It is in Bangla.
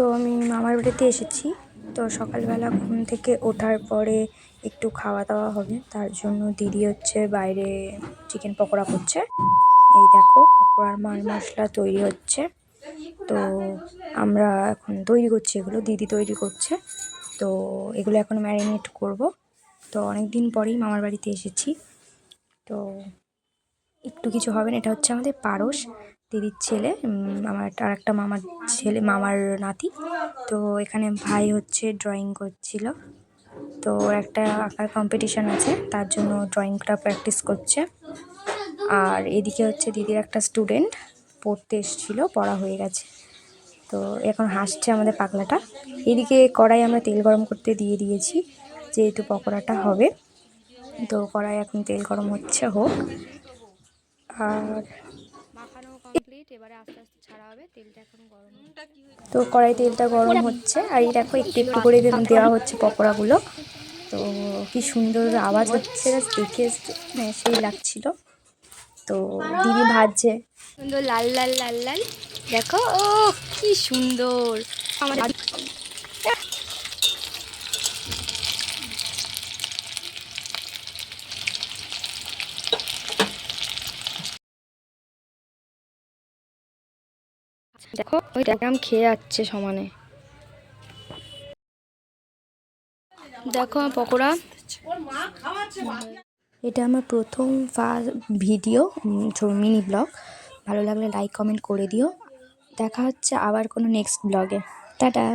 তো আমি মামার বাড়িতে এসেছি। তো সকালবেলা ঘুম থেকে ওঠার পরে একটু খাওয়া দাওয়া হবে। তার জন্য দিদি হচ্ছে বাইরে চিকেন পকোড়া করছে। এই দেখো, পকোড়ার মাল মশলা তৈরি হচ্ছে। তো আমরা এখন তৈরি করছি এগুলো, দিদি তৈরি করছে। তো এগুলো এখন ম্যারিনেট করব। তো অনেক দিন পরেই মামার বাড়িতে এসেছি। তো একটু কিছু হবে না, এটা হচ্ছে আমাদের পারস। দিদির ছেলে আমার আর একটা মামার ছেলে, মামার নাতি। তো এখানে ভাই হচ্ছে ড্রয়িং করছিল। তো একটা আঁকার কম্পিটিশান আছে, তার জন্য ড্রয়িংটা প্র্যাকটিস করছে। আর এদিকে হচ্ছে দিদির একটা স্টুডেন্ট পড়তে এসেছিল, পড়া হয়ে গেছে। তো এখন হাসছে আমাদের পাগলাটা। এদিকে কড়াই আমরা তেল গরম করতে দিয়ে দিয়েছি, যেহেতু পকোড়াটা হবে। তো কড়াই এখন তেল গরম হচ্ছে, হোক। আর তো কড়াই তেলটা গরম হচ্ছে, আর এই দেখো একটু একটু করে দেওয়া হচ্ছে পকোড়াগুলো। তো কি সুন্দর আওয়াজ হচ্ছে দেখে মানে সেই লাগছিল। তো দিদি ভাজছে। সুন্দর লাল লাল লাল লাল, দেখো ও কি সুন্দর। আমার দেখো, ওই দেখলাম খেয়ে যাচ্ছে সমানে। দেখো পকোড়া। এটা আমার প্রথম ভিডিও মিনি ব্লগ। ভালো লাগলে লাইক, কমেন্ট করে দিও। দেখা হচ্ছে আবার কোনো নেক্সট ব্লগে। টাটা।